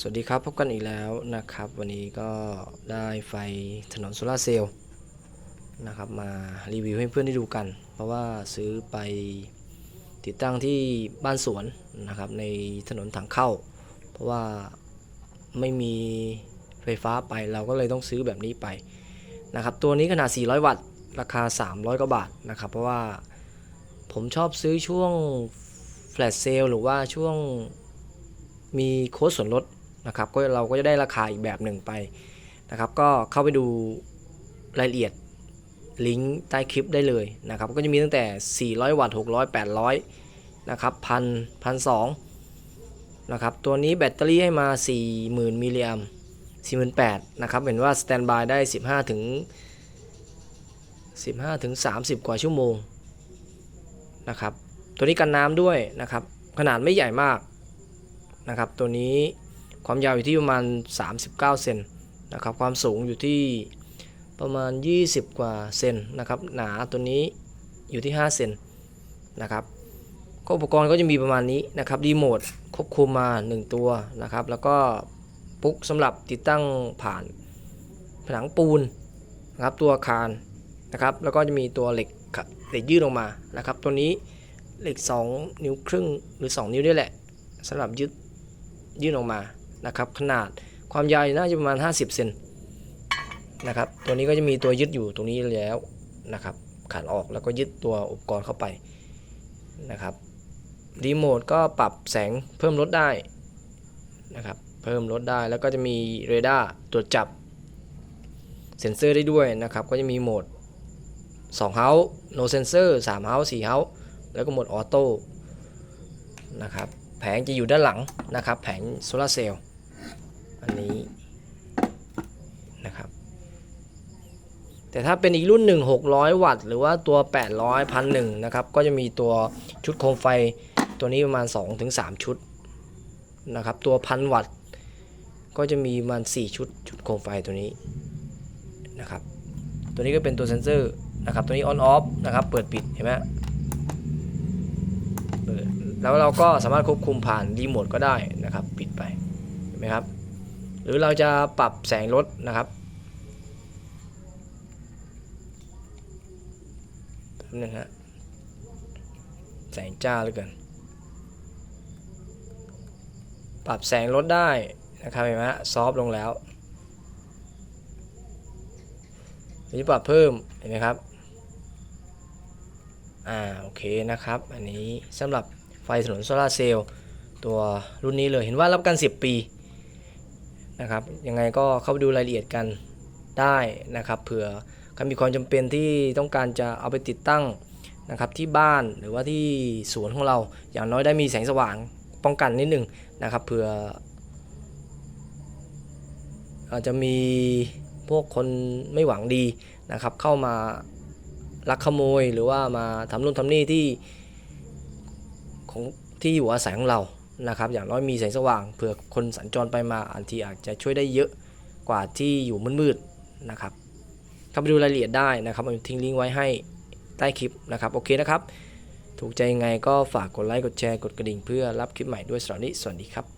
สวัสดีครับ พบกันอีกแล้วนะครับ วันนี้ก็ได้ไฟถนนโซลาเซลล์นะครับมารีวิวให้เพื่อนได้ดูกัน เพราะว่าซื้อไปติดตั้งที่บ้านสวนนะครับในถนนทางเข้า เพราะว่าไม่มีไฟฟ้าไปเราก็เลยต้องซื้อแบบนี้ไปนะครับตัวนี้ขนาด 400 วัตต์ ราคา 300 กว่าบาทนะครับ เพราะว่าผมชอบซื้อช่วงแฟลชเซลหรือว่าช่วงมีโค้ดส่วนลด นะครับก็เราก็จะได้ราคาอีกแบบหนึ่งไปนะครับ ก็เข้าไปดูรายละเอียดลิงก์ใต้คลิปได้เลยนะครับก็จะมีตั้งแต่ 400 วัตต์ 600 800 นะครับพันพันสองนะครับตัวนี้แบตเตอรี่ให้มา 40,000 มิลลิแอม48,000นะครับเห็นว่าสแตนบายได้ 15 ถึง 15 ถึง 30 กว่าชั่วโมงนะครับตัวนี้กันน้ำด้วยนะครับ ขนาดไม่ใหญ่มากนะครับ ตัวนี้ ความยาวอยู่ที่ประมาณ 39 เซนนะครับ ความสูงอยู่ที่ประมาณ 20 กว่าเซนนะครับ หนาตัวนี้อยู่ที่ 5 เซนนะครับก็อุปกรณ์ก็จะมีประมาณนี้นะครับรีโมทควบคุมมา 1 ตัวนะครับ แล้วก็ปุ๊กสำหรับติดตั้งผ่านผนังปูนนะครับตัวอาคารนะครับ แล้วก็จะมีตัวเหล็กเหล็กยืดออกมานะครับ ตัวนี้เหล็ก 2 นิ้วครึ่งหรือ 2 นิ้วนี่แหละสำหรับยึดยื่นออกมา นะครับขนาดความยาวน่าจะประมาณ 50เซนนะครับตัวนี้ก็จะมีตัวยึดอยู่ตรงนี้แล้วนะครับขันออกแล้วก็ยึดตัวอุปกรณ์เข้าไปนะครับรีโมทก็ปรับแสงเพิ่มลดได้นะครับเพิ่มลดได้แล้วก็จะมีเรดาร์ตรวจจับเซ็นเซอร์ได้ด้วยนะครับก็จะมีโหมด2 House No Sensor 3 House 4 House แล้วก็โหมดออโต้นะครับแผงจะอยู่ด้านหลังนะครับแผงโซลาเซลล์ อันนี้นะครับ แต่ถ้าเป็นอีกรุ่นหนึ่ง600 วัตต์ หรือว่าตัว 800พันหนึ่งนะครับ ก็จะมีตัวชุดโคมไฟตัวนี้ประมาณ 2-3 ชุดนะครับ ตัวพันวัตต์ ก็จะมีประมาณ 4 ชุดชุดโคมไฟตัวนี้นะครับ ตัวนี้ก็เป็นตัวเซนเซอร์นะครับ ตัวนี้ออนออฟนะครับ เปิดปิดเห็นไหมแล้วเราก็สามารถควบคุมผ่านรีโมทก็ได้นะครับ ปิดไปเห็นไหมครับ หรือเราจะปรับแสงลดนะครับนึงฮะแสงจ้าเหลือเกิน ปรับแสงลดได้นะครับเห็นไหมฮะซอฟต์ลงแล้วหรือปรับเพิ่มเห็นไหมครับ อ่าโอเคนะครับ อันนี้สำหรับไฟถนนโซลาเซลล์ตัวรุ่นนี้เลยเห็นว่ารับกัน 10 ปี นะครับ ยังไงก็เข้าไปดูรายละเอียดกันได้นะครับ เผื่อใครมีความจำเป็นที่ต้องการจะเอาไปติดตั้งนะครับที่บ้านหรือว่าที่สวนของเรา อย่างน้อยได้มีแสงสว่างป้องกันนิดหนึ่งนะครับ เผื่อ อาจจะมีพวกคนไม่หวังดีนะครับ เข้ามาลักขโมยหรือว่ามาทำนู่นทำนี่ที่ของที่อยู่อาศัยของเรา นะครับอย่างน้อยมีแสงสว่างเผื่อคนสัญจรไปมาอันทีอาจจะช่วยได้เยอะกว่าที่อยู่มืดๆนะครับเข้าไปดูรายละเอียดได้นะครับผมทิ้งลิงก์ไว้ให้ใต้คลิปนะครับโอเคนะครับ ถูกใจยังไงก็ฝากกดไลค์กดแชร์กดกระดิ่งเพื่อรับคลิปใหม่ด้วยสำหรับวันนี้สวัสดีครับ